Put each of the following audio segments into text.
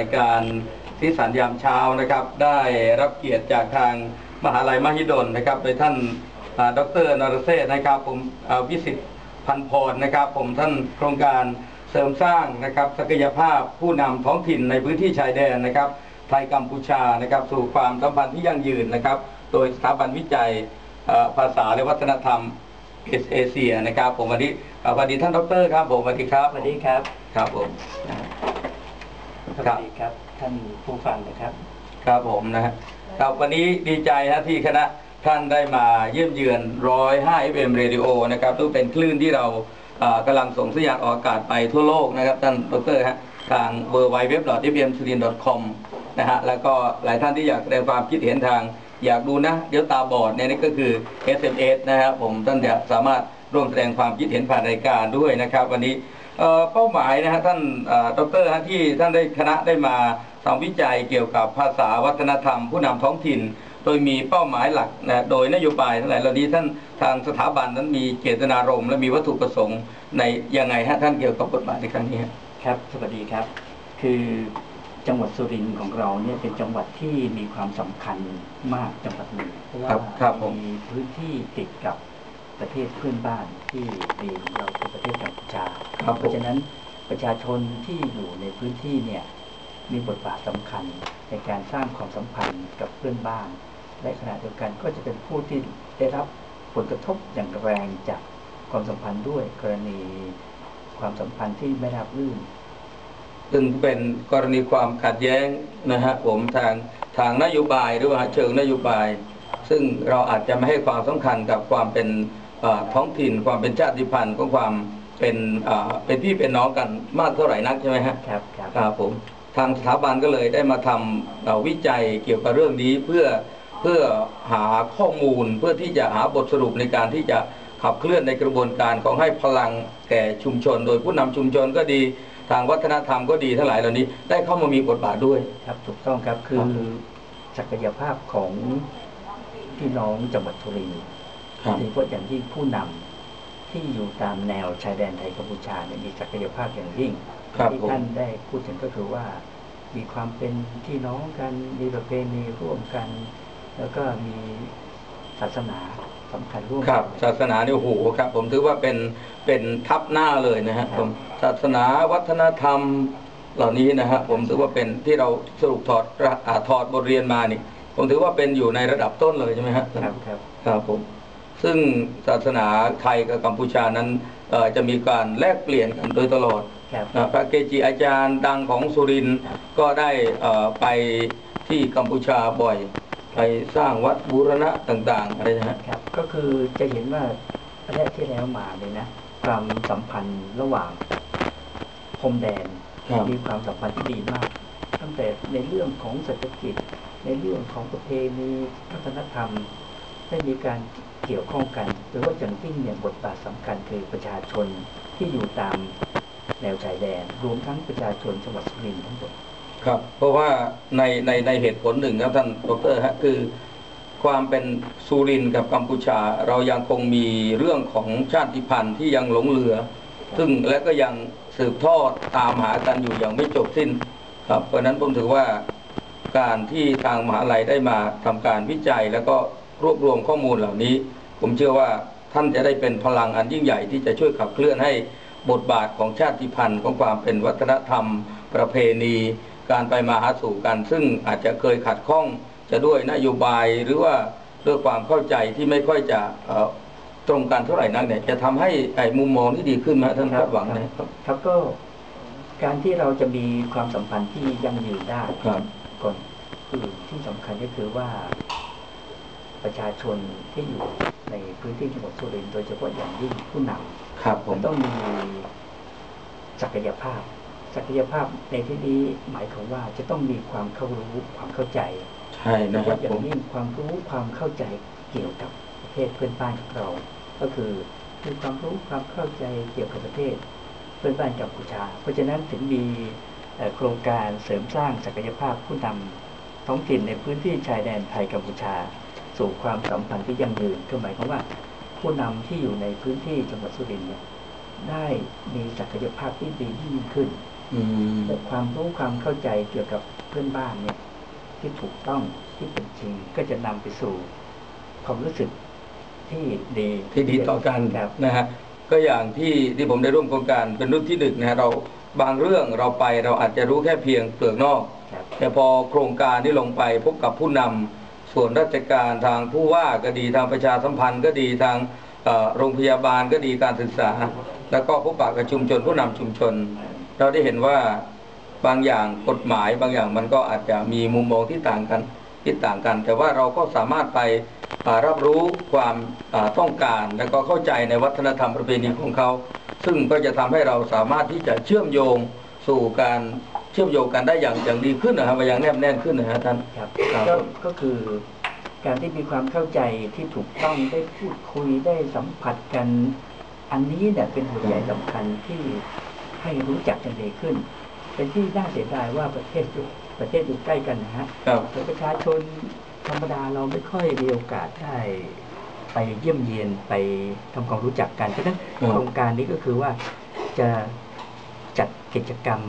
รายการที่สัญยามเช้านะครับได้รับเกียรติจากทางมหาลัยมหิดลนะครับ โดยท่านอ่าดรนรเศรษฐ์นะครับผมอ่าวิสิตพันพรนะครับ ผมท่านโครงการเสริมสร้างนะครับศักยภาพผู้นำท้องถิ่นในพื้นที่ชายแดนนะครับไทยกัมพูชานะครับ สู่ความสัมพันธ์ที่ยั่งยืนนะครับ โดยสถาบันวิจัยเอ่อภาษาและวัฒนธรรมเอเชียนะครับ ผมวันนี้อ่าสวัสดีท่านดรครับผมสวัสดีครับสวัสดีครับครับผมส วัสดีครับ ท่านผู้ฟังนะครับ ครับผมนะฮะครับวันนี้ดีใจฮะที่คณะท่านได้มาเยี่ยมเยือน105 FM Radio นะครับซึ่งเป็นคลื่นที่เราอ่ากำลังส่งสัญญาณออกอากาศไปทั่วโลกนะครับ ท่านดรฮะทาง w w w f m s u r i n c o m นะฮะแล้วก็หลายท่านที่อยากแสดงความคิดเห็นทาง อยากดูนะ เดี๋ยวตาบอดเนี่ยนี่ก็คือ SMS นะครับผมท่านจะสามารถร่วมแสดงความคิดเห็นผ่านรายการด้วยนะครับ วันนี้ เอ่อเป้าหมายนะฮะท่านเอ่อดรฮะที่ท่านได้คณะได้มาทำวิจัยเกี่ยวกับภาษาวัฒนธรรม ผู้นำท้องถิ่น โดยมีเป้าหมายหลักนะโดยนโยบายทั้งหลายเหล่านี้ท่านทางสถาบันนั้นมีเจตนารมณ์และมีวัตถุประสงค์ในยังไงฮะท่านเกี่ยวกับบทบาทในครั้งนี้ฮะครับสวัสดีครับ คือจังหวัดสุรินทร์ของเราเนี่ยเป็นจังหวัดที่มีความสำคัญมากจังหวัดหนึ่งเพราะว่าครับครับผมมีพื้นที่ติดกับ ประเทศเพื่อนบ้านที่ดีเราคือประเทศกัมพูชาครับเพผมราะฉะนั้นประชาชนที่อยู่ในพื้นที่เนี่ยมีบทบาทสำคัญในการสร้างความสัมพันธ์กับเพื่อนบ้าน และขณะเดียวกันก็จะเป็นผู้ที่ได้รับผลกระทบอย่างแรงจากความสัมพันธ์ด้วยกรณีความสัมพันธ์ที่ไม่ราบรื่น ซึ่งเป็นกรณีความขัดแย้งนะฮะผมทางทางนโยบายหรือว่าเชิงนโยบาย ซึ่งเราอาจจะไม่ให้ความสำคัญกับความเป็นเอ่อ ท้องถิ่นความเป็นชาติพันธุ์ของความเป็นเอ่อเป็นพี่เป็นน้องกันมากเท่าไหร่นักใช่ไหมฮะครับครับครับผมทางสถาบันก็เลยได้มาทำเอ่อวิจัยเกี่ยวกับเรื่องนี้เพื่อเพื่อหาข้อมูลเพื่อที่จะหาบทสรุปในการที่จะขับเคลื่อนในกระบวนการของให้พลังแก่ชุมชน โดยผู้นำชุมชนก็ดีทางวัฒนธรรมก็ดีทั้งหลายเหล่านี้ ได้เข้ามามีบทบาทด้วยครับถูกต้องครับคืครัอบศักยภาพของพี่น้องจังหวัดสุรินทร์ ครับโดยเฉพาะอย่างยิ่งผู้นำที่อยู่ตามแนวชายแดนไทยกัมพูชาเนี่ยมีศักยภาพอย่างยิ่งครับที่ผมท่านได้พูดถึงก็คือว่า มีความเป็นพี่น้องกันมีประเพณีร่วมกัน แล้วก็มีศาสนาสำคัญร่วมครับกันศาสนาเนี่ยโอ้โหครับ ผมถือว่าเป็นเป็นทับหน้าเลยนะฮะครับผมศาสนาวัฒนธรรมเหล่านี้นะฮะผมถือว่าเป็นที่เราสรุปถอดอ่าถอดบทเรียนมานี่ ผมถือว่าเป็นอยู่ในระดับต้นเลยใช่ไหมฮะครับครับครับผม ซึ่งศาสนาไทยกับกัมพูชานั้นเอ่อจะมีการแลกเปลี่ยนกันโดยตลอดครับนะพระเกจิอาจารย์ดังของสุรินทร์ก็ได้เอ่อไปที่กัมพูชาบ่อย ไปสร้างวัดบูรณะต่างๆอะไรนะฮะครับ ก็คือจะเห็นว่าประเทศที่แล้วมาเลยนะความสัมพันธ์ระหว่างพรมแดนครับมีความสัมพันธ์ที่ดีมาก ตั้งแต่ในเรื่องของเศรษฐกิจ ในเรื่องของประเพณีวัฒนธรรม ได้มีการเกี่ยวข้องกันโดยว่าอย่างยิ่งเนี่ยบทบาทสำคัญคือประชาชนที่อยู่ตามแนวชายแดน รวมทั้งประชาชนจังหวัดสุรินทร์ทั้งหมดครับ เพราะว่าในในในเหตุผลหนึ่งครับท่านดรฮะคือความเป็นสุรินทร์กับกัมพูชา เรายังคงมีเรื่องของชาติพันธุ์ที่ยังหลงเหลือ ซึ่งและก็ยังสืบทอดตามหากันอยู่อย่างไม่จบสิ้นครับเพราะฉะนั้นผมถือว่าการที่ทางมหาลัยได้มาทำการวิจัยแล้วก็ รวบรวมข้อมูลเหล่านี้ ผมเชื่อว่าท่านจะได้เป็นพลังอันยิ่งใหญ่ที่จะช่วยขับเคลื่อนให้บทบาทของชาติพันธุ์ของความเป็นวัฒนธรรม ประเพณี การไปมาหาสู่กัน ซึ่งอาจจะเคยขัดข้องจะด้วยนโยบายหรือว่าด้วยความเข้าใจที่ไม่ค่อยจะเอ่อตรงกันเท่าไหร่นักเนี่ยจะทำให้ไอ้มุมมองที่ดีขึ้นไหมท่านคาดหวังนะครับครับก็การที่เราจะมีความสัมพันธ์ที่ยั่งยืนได้ครับก่อนอื่นที่สำคัญก็คือว่า ประชาชนที่อยู่ในพื้นที่จังหวัดสุรินทร์โดยเฉพาะอย่างยิ่งผู้นำครับผมต้องมีศักยภาพ ศักยภาพในที่นี้หมายความว่าจะต้องมีความเข้ารู้ความเข้าใจใช่โดนะยคเฉรับพาะอย่าผงมยิ่งความรู้ความเข้าใจเกี่ยวกับประเทศเพื่อนบ้านของเรา ก็คือมีความรู้ความเข้าใจเกี่ยวกับประเทศเพื่อนบ้านกัมพูชา เพราะฉะนั้นถึงมีเอ่อโครงการเสริมสร้างศักยภาพผู้นำท้องถิ่นในพื้นที่ชายแดนไทยกัมพูชา สู่ความสัมพันธ์ที่ยั่งยืนก็หมายความว่า ผู้นำที่อยู่ในพื้นที่จังหวัดสุรินทร์เนี่ยได้มีศักยภาพที่ดียิ่งขึ้นอืมแต่ความรู้ความเข้าใจเกี่ยวกับเพื่อนบ้านเนี่ยที่ถูกต้องที่เป็นจริงก็จะนำไปสู่ความรู้สึกที่ดีที่ดีต่อกันครับนะฮะก็อย่างที่ที่ผมได้ร่วมโครงการเป็นรุ่นที่หนึ่งนะฮะเราบางเรื่องเราไปเราอาจจะรู้แค่เพียงเปลือกนอกครับแต่พอโครงการที่ลงไปพบกับผู้นำ ส่วนราชการทางผู้ว่าก็ดีทางประชาสัมพันธ์ก็ดีทางโรงพยาบาลก็ดีการศึกษา แล้วก็พบปะกับชุมชนผู้นำชุมชน เราได้เห็นว่าบางอย่างกฎหมายบางอย่างมันก็อาจจะมีมุมมองที่ต่างกันที่ต่างกัน แต่ว่าเราก็สามารถไปรับรู้ความต้องการ และก็เข้าใจในวัฒนธรรมประเพณีของเขา ซึ่งก็จะทำให้เราสามารถที่จะเชื่อมโยงสู่การ เชื่อมโยงกันได้อย่างอย่างดีขึ้นนะครับอย่างแนบแน่นขึ้นนะฮะท่านครับครับก็ก็คือการที่มีความเข้าใจที่ถูกต้องได้พูดคุยได้สัมผัสกัน อันนี้เนี่ยเป็นหัวใจสำคัญที่ให้รู้จักกันดีขึ้น เป็นที่น่าเสียดายว่าประเทศอยู่ประเทศอยู่ใกล้กันนะฮะครับแต่ประชาชนธรรมดาเราไม่ค่อยมีโอกาสได้ไปเยี่ยมเยียนไปทำความรู้จักกันเพราะฉะนั้นครับโครงการนี้ก็คือว่าจะจัดกิจกรรม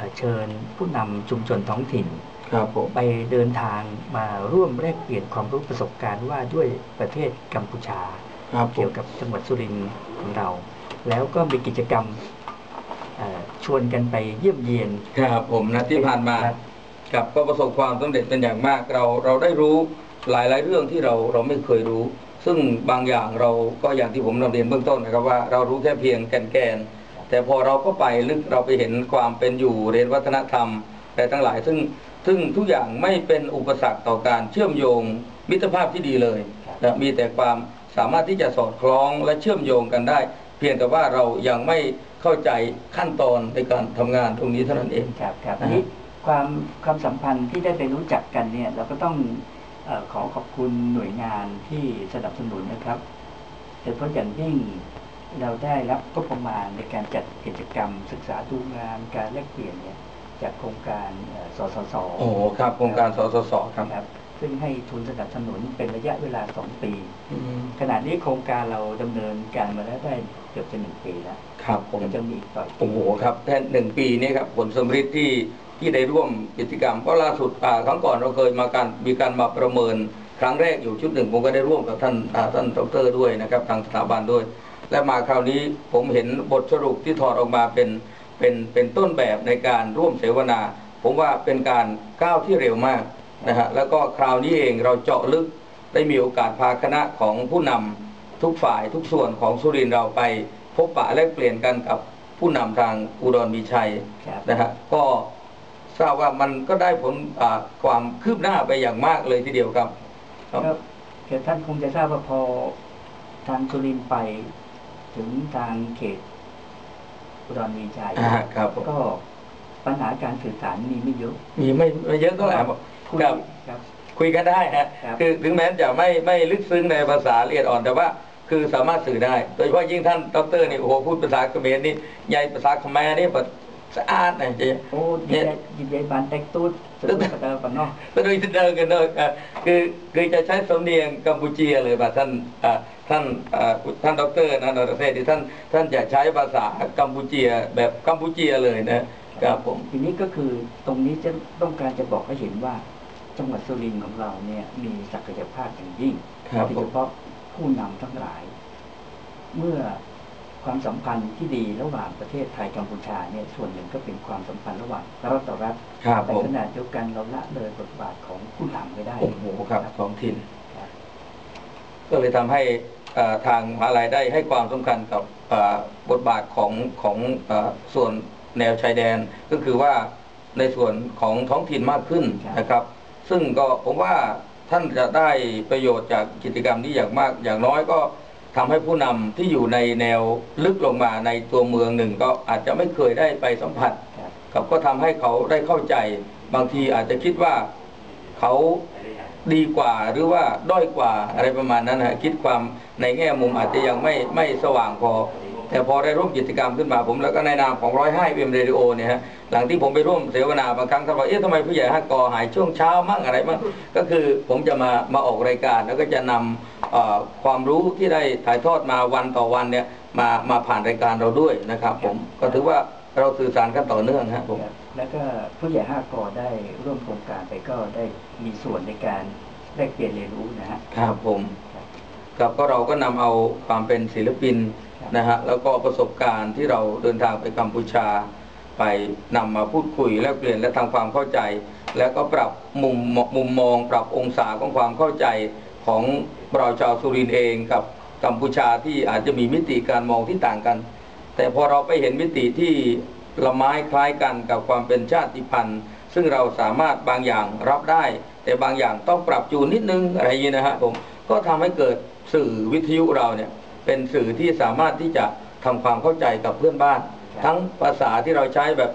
เอ่อเชิญผู้นำชุมชนท้องถิ่นครับผมไปเดินทางมาร่วมแลกเปลี่ยนความรู้ประสบการณ์ว่าด้วยประเทศกัมพูชาครับผเกี่ยมวกับจังหวัดสุรินทร์ของเรา แล้วก็มีกิจกรรมเอ่อชวนกันไปเยี่ยมเยียนครับผมนะที่ผ่านมาครับกับก็ประสบความสำเร็จเป็นอย่างมากเราเราได้รู้หลายหลายๆเรื่องที่เราเราไม่เคยรู้ ซึ่งบางอย่างเราก็อย่างที่ผมนำเรียนเบื้องต้นนะครับว่าเรารู้แค่เพียงแกนแกนๆ แต่พอเราก็ไปลึกเราไปเห็นความเป็นอยู่เรียนวัฒนธรรมแต่ทั้งหลาย ซึ่งซึ่งทุกอย่างไม่เป็นอุปสรรคต่อการเชื่อมโยงมิตรภาพที่ดีเลยนะมีแต่ความสามารถที่จะสอดคล้องและเชื่อมโยงกันได้ เพียงแต่ว่าเรายังไม่เข้าใจขั้นตอนในการทำงานตรงนี้เท่านั้นเองครับครับนะฮะอันนี้ความความสัมพันธ์ที่ได้ไปรู้จักกันเนี่ยเราก็ต้องเออขอขอบคุณหน่วยงานที่สนับสนุนนะครับโดยเฉพาะอย่างยิ่ง เราได้รับงบประมาณในการจัดกิจกรรม ศึกษาดูงานการแลกเปลี่ยนเนี่ยจากโครงการเอ่อสสสโอ้โหครับโครงการสสสครับครับ ซึ่งให้ทุนสนับสนุนเป็นระยะเวลาสองปีอืมขณะนี้โครงการเราดำเนินการมาแล้วได้เกือบจะหนึ่งปีแล้วครับผมก็จะมีอีกต่ออีกโอ้โหครับแค่หนึ่งปีนี้ครับผลสำฤทธิ์ที่ที่ได้ร่วมกิจกรรมก็ล่าสุดอ่าครั้งก่อนเราเคยมาการมีการมาประเมินครั้งแรกอยู่ชุดหนึ่งผมก็ได้ร่วมกับท่านอ่าท่านดรด้วยนะครับทางสถาบันด้วย และมาคราวนี้ผมเห็นบทสรุปที่ถอดออกมาเป็นเป็นเป็นต้นแบบในการร่วมเสวนา ผมว่าเป็นการก้าวที่เร็วมากนะฮะแล้วก็คราวนี้เองเราเจาะลึกได้มีโอกาสพาคณะของผู้นำทุกฝ่ายทุกส่วนของสุรินทร์เราไป พบปะแลกเปลี่ยนกันกับผู้นำทางอุดรมีชัยครับนะฮะก็ทราบว่ามันก็ได้ผลอ่าความคืบหน้าไปอย่างมากเลยทีเดียวครับครับก็เดี๋ยวท่านคงจะทราบว่าพอทางสุรินทร์ไป ถึงทางเขตอุดรมีชัยอ่าครับผม ก็ปัญหาการสื่อสารมีไม่เยอะมีไม่ไม่เยอะเท่าไหร่ครับ คุยครับ ครับ คุยกันได้ฮะครับ คือถึงแม้จะไม่ไม่ลึกซึ้งในภาษาละเอียดอ่อนแต่ว่า คือสามารถสื่อได้ โดยเฉพาะยิ่งท่านดรนี่โอ้โหพูดภาษาเขมรนี่ใหญ่ภาษาเขมรนี่แบบ สะอาดนะจะโอ้ยินดียินดีบานแตกตูดสุดยอดเดิมปะเนาะก็โดยเดินกันเนอะอะคือคือจะใช้สำเนียงกัมพูเชียเลยป่ะท่านอ่าท่านอ่าท่านดอกเตอรนะนรเทศที่ท่านท่านจะใช้ภาษากัมพูเชียแบบกัมพูเชียเลยนะครับผมทีนี้ก็คือตรงนี้จะต้องการจะบอกให้เห็นว่า จังหวัดสุรินทร์ของเราเนี่ยมีศักยภาพอย่างยิ่งครับโดยผเฉมพาะผู้นำทั้งหลาย เมื่อ ความสัมพันธ์ที่ดีระหว่างประเทศไทยกัมพูชาเนี่ยส่วนหนึ่งก็เป็นความสัมพันธ์ระหว่างรัฐต่อรัฐครับแต่ผมขณะเดียวกันเราละเลยบทบาทของผู้นำไม่ได้โอ้โหครับท้องถิ่นครับก็เลยทำให้เอ่อทางมหาลัยได้ให้ความสำคัญกับเอ่อบทบาทของของเอ่อส่วนแนวชายแดนก็คือว่าในส่วนของท้องถิ่นมากขึ้นนะครับ ซึ่งก็ผมว่าท่านจะได้ประโยชน์จากกิจกรรมนี้อย่างมากอย่างน้อยก็ ทำให้ผู้นำที่อยู่ในแนวลึกลงมาในตัวเมืองหนึ่งก็อาจจะไม่เคยได้ไปสัมผัสครับก็ทำให้เขาได้เข้าใจ บางทีอาจจะคิดว่าเขาดีกว่าหรือว่าด้อยกว่าอะไรประมาณนั้นฮะคิดความในแง่มุมอาจจะยังไม่ไม่สว่างพอ แต่พอได้ร่วมกิจกรรมขึ้นมาผมแล้วก็ในนามของร้อยห้าเอ็มเรดิโอเนี่ยฮะหลังที่ผมไปร่วมเสวนาบางครั้งท่านบอกเอ๊ะทำไมผู้ใหญ่ฮักกอหายช่วงเช้ามั่งอะไรมั่งก็คือผมจะมามาออกรายการแล้วก็จะนำเอ่อ ความรู้ที่ได้ถ่ายทอดมาวันต่อวันเนี่ยมามาผ่านรายการเราด้วยนะครับ ผมก็ถือว่าเราสื่อสารกันต่อเนื่องฮะผมครับแล้วก็ผู้ใหญ่ห้ากอได้ร่วมโครงการไปก็ได้มีส่วนในการแลกเปลี่ยนเรียนรู้นะฮะครับผมครับครับก็เราก็นำเอาความเป็นศิลปินครับนะฮะแล้วก็ประสบการณ์ที่เราเดินทางไปกัมพูชา ไปนำมาพูดคุยแลกเปลี่ยนและทำความเข้าใจ แล้วก็ปรับมุมมุมมอง ปรับองศาของความเข้าใจของ เราชาวสุรินเองกับกัมพูชาที่อาจจะมีมิติการมองที่ต่างกัน แต่พอเราไปเห็นมิติที่ละไม้คล้ายกันกับความเป็นชาติพันธุ์ ซึ่งเราสามารถบางอย่างรับได้ แต่บางอย่างต้องปรับจูนนิดนึงอะไรอย่างนี้นะฮะผมก็ทำให้เกิดสื่อวิทยุเราเนี่ยเป็นสื่อที่สามารถที่จะทำความเข้าใจกับเพื่อนบ้าน ทั้งภาษาที่เราใช้แบบ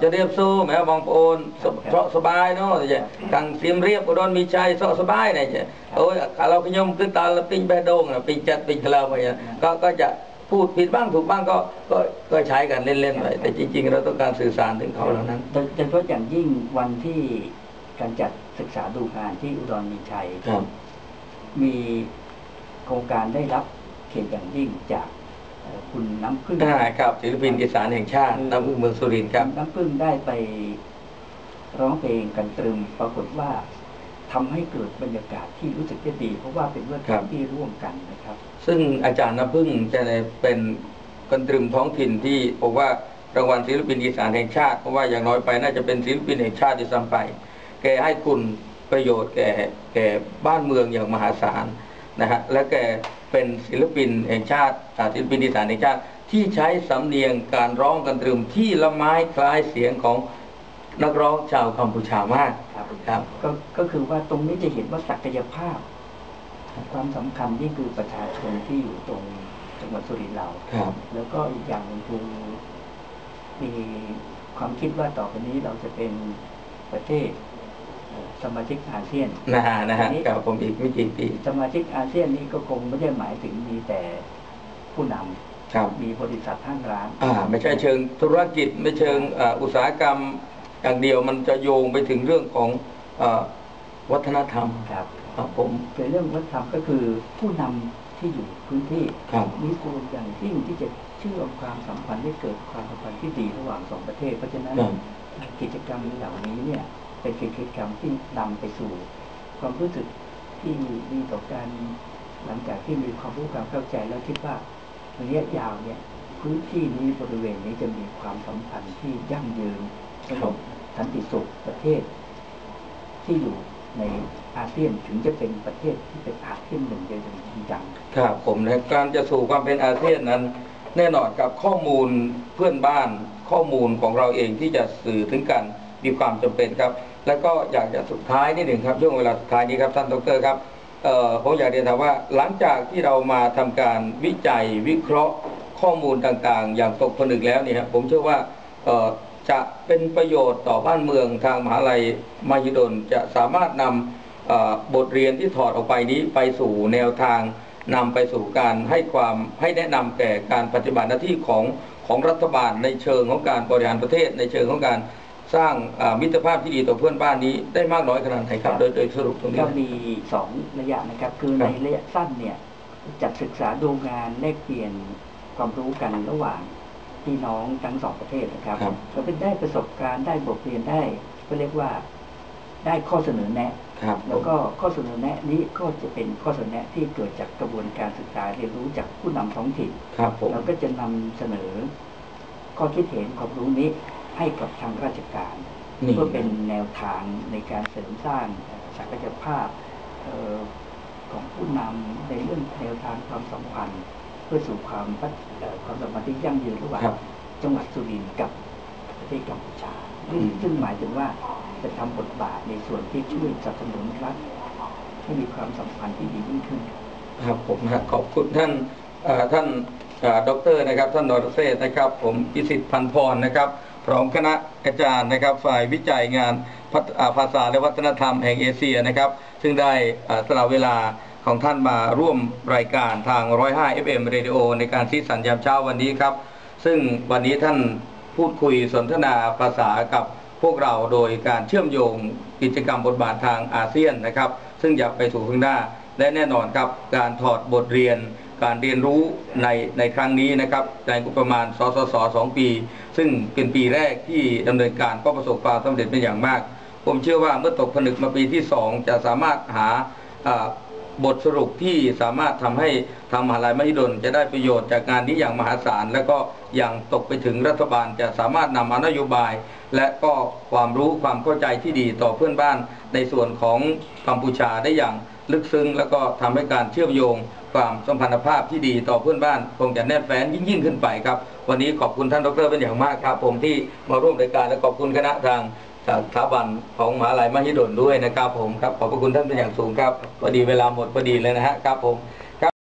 จะเรียบสู้แม้บางโอนสครับเพราะสบายเนาะจะกังเสียมเรียบอุดรมีชัยเสาะสบายเนี่ยจะโอ้ยเราขยมขึ้นตาละปิงแบดงนะปิงจัดปิงเคลาไปเนี่ยก็ก็จะพูดผิดบ้างถูกบ้างก็ก็ก็ใช้กันเล่นๆไปแต่จริง ๆ เราต้องการสื่อสารถึงเขาเหล่านั้นโดยโดยเฉพาะอย่างยิ่งวันที่การจัดศึกษาดูงานที่อุดรมีชัยครับมีโครงการได้รับเขียนอย่างยิ่งจากเอ่อ คุณน้ำพึ่งได้ครับศิลปินอีสานแห่งชาติน้ำพึ่งเมืองสุรินทร์ครับ น้ำพึ่งได้ไปร้องเพลงกันตรึมปรากฏว่าทำให้เกิดบรรยากาศที่รู้สึกจะดี เพราะว่าเป็นเรื่องครับที่ร่วมกันนะครับ ซึ่งอาจารย์น้ำพึ่งจะเป็นคนตรึมท้องถิ่นที่บอกว่ารางวัลศิลปินอีสานแห่งชาติเพราะว่าอย่างน้อยไปน่าจะเป็นศิลปินแห่งชาติที่ซ้ำไป แกให้คุณประโยชน์แก่แก่บ้านเมืองอย่างมหาศาลนะฮะและแก เป็นศิลปินแห่งชาติอ่าศิลปินอีสานแห่งชาติ ที่ใช้สำเนียงการร้องกันตรึมที่ละไม้คล้ายเสียงของนักร้องชาวกัมพูชามากครับครับก็ก็คือว่าตรงนี้จะเห็นว่าศักยภาพ ความสำคัญนี่คือประชาชนที่อยู่ตรงจังหวัดสุรินทร์เราครับ แล้วก็อีกอย่างหนึ่งคือมีความคิดว่าต่อไปนี้เราจะเป็นประเทศเอ่อ สมาชิกอาเซียนนะฮะนะฮะกับผมอีกไม่กี่ปีสมาชิกอาเซียนนี้ก็คงไม่ได้หมายถึงมีแต่ผู้นำครับมีบริษัทห้างร้านอ่าไม่ใช่เชิงธุรกิจไม่เชิงอ่าอุตสาหกรรมอย่างเดียวมันจะโยงไปถึงเรื่องของอาวัฒนธรรมครับครับผมเป็นเรื่องวัฒนธรรมก็คือผู้นำที่อยู่พื้นที่ครับมีส่วนอย่างยิ่งที่จะเชื่อมความสัมพันธ์ให้เกิดความสัมพันธ์ที่ดีระหว่างสองประเทศ เพราะฉะนั้นครับกิจกรรมเหล่านี้เนี่ย เป็นกิจกรรมที่นำไปสู่ ความรู้สึกที่ดีต่อการหลังจากที่มีความรู้ความเข้าใจแล้วคิดว่าระยะยาวเนี่ยพื้นที่นี้บริเวณนี้จะมีความสัมพันธ์ที่ยั่งยืนสงบสันติสุขประเทศ ที่อยู่ในอาเซียนถึงจะเป็นประเทศที่เป็นอาเซียนหนึ่งเดียวอย่างจริงจังครับผมนะการจะสู่ความเป็นอาเซียนนั้น แน่นอนกับข้อมูลเพื่อนบ้านข้อมูลของเราเองที่จะสื่อถึงกัน มีความจำเป็นครับ แล้วก็อยากจะสุดท้ายนิดหนึ่งครับช่วงเวลาสุดท้ายนี้ครับท่านดรครับผมอยากเรียนถามว่าหลังจากที่เรามาทำการวิจัยวิเคราะห์ข้อมูลต่างๆ อย่างตกผลึกแล้วเนี่ยครับผมเชื่อว่าจะเป็นประโยชน์ต่อบ้านเมืองทางมหาลัยมหิดลจะสามารถนำบทเรียนที่ถอดออกไปนี้ไปสู่แนวทางนำไปสู่การให้ความให้แนะนำแก่การปฏิบัติหน้าที่ของของรัฐบาลในเชิงของการบริหารประเทศ ในเชิงของการ สร้างอ่ามิตรภาพที่ดีต่อเพื่อนบ้านนี้ได้มากน้อยขนาดไหนครับ โดยโดยสรุปตรงนี้ก็มีสองระยะนะครับ คือครัในบระยะสั้นเนี่ยจัดศึกษาดูงานแลกเปลี่ยนความรู้กันระหว่างพี่น้องทั้งสองประเทศนะครับครับก็เป็นได้ประสบการณ์ได้บทเรียนได้ก็เรียกว่าได้ข้อเสนอแนะครับแล้วก็ข้อเสนอแนะนี้ก็จะเป็นข้อเสนอแนะที่เกิดจากกระบวนการศึกษาเรียนรู้จากผู้นำท้องถิ่นครับผมเราก็จะนำเสนอข้อคิดเห็นความรู้นี้ ให้กับทางราชการนี่เพื่อเป็นแนวทางในการเสริมสร้างเอ่อศักยภาพเอ่อของผู้นำในเรื่องแนวทางความสัมพันธ์เพื่อสู่ความพัฒเอ่อความสัมพันธ์ที่ยั่งยืนระหว่างครับจังหวัดสุรินทร์กับประเทศกัมพูชา ซึ่งอืมซึ่งหมายถึงว่าจะทำบทบาทในส่วนที่ช่วยสนับสนุนรัฐให้มีความสัมพันธ์ที่ดียิ่งขึ้น ครับผมนะขอบคุณท่านเอ่อท่านเอ่อดอกเตอรนะครับ ท่านนรเศรษฐ์นะครับ ผมพิสิทธิ์พันธ์พรนะครับ พร้อมคณะอาจารย์นะครับ ฝ่ายวิจัยงานภาษาและวัฒนธรรมแห่งเอเชียนะครับ ซึ่งได้สละเวลาของท่านมาร่วมรายการทาง 105 FM Radio ในการซีสัญญามเช้าวันนี้ครับ ซึ่งวันนี้ท่านพูดคุยสนทนาภาษากับพวกเราโดยการเชื่อมโยงกิจกรรมบทบาททางอาเซียนนะครับ ซึ่งอยากไปสู่ข้างหน้าและแน่นอนครับการถอดบทเรียน การเรียนรู้ในในครั้งนี้นะครับในงบประมาณสสสสองปี ซึ่งเป็นปีแรกที่ดำเนินการก็ประสบความสำเร็จเป็นอย่างมาก ผมเชื่อว่าเมื่อตกผลึกมาปีที่สองจะสามารถหาบทสรุปที่สามารถทำให้ทางมหาลัยมหิดลจะได้ประโยชน์จากงานนี้อย่างมหาศาล และก็อย่างตกไปถึงรัฐบาลจะสามารถนำมานโยบาย และก็ความรู้ความเข้าใจที่ดีต่อเพื่อนบ้านในส่วนของกัมพูชาได้อย่าง ลึกซึ้งแล้วก็ทำให้การเชื่อมโยงความสัมพันธภาพที่ดีต่อเพื่อนบ้านคงจะแน่นแฟ้นยิ่งยิ่งขึ้นไปครับ วันนี้ขอบคุณท่านดรเป็นอย่างมากครับ ผมที่มาร่วมรายการและขอบคุณคณะทางจากสถาบันของมหาลัยมหิดลด้วยนะครับผมครับขอบพระคุณท่านเป็นอย่างสูงครับพอดีเวลาหมดพอดีเลยนะฮะครับผม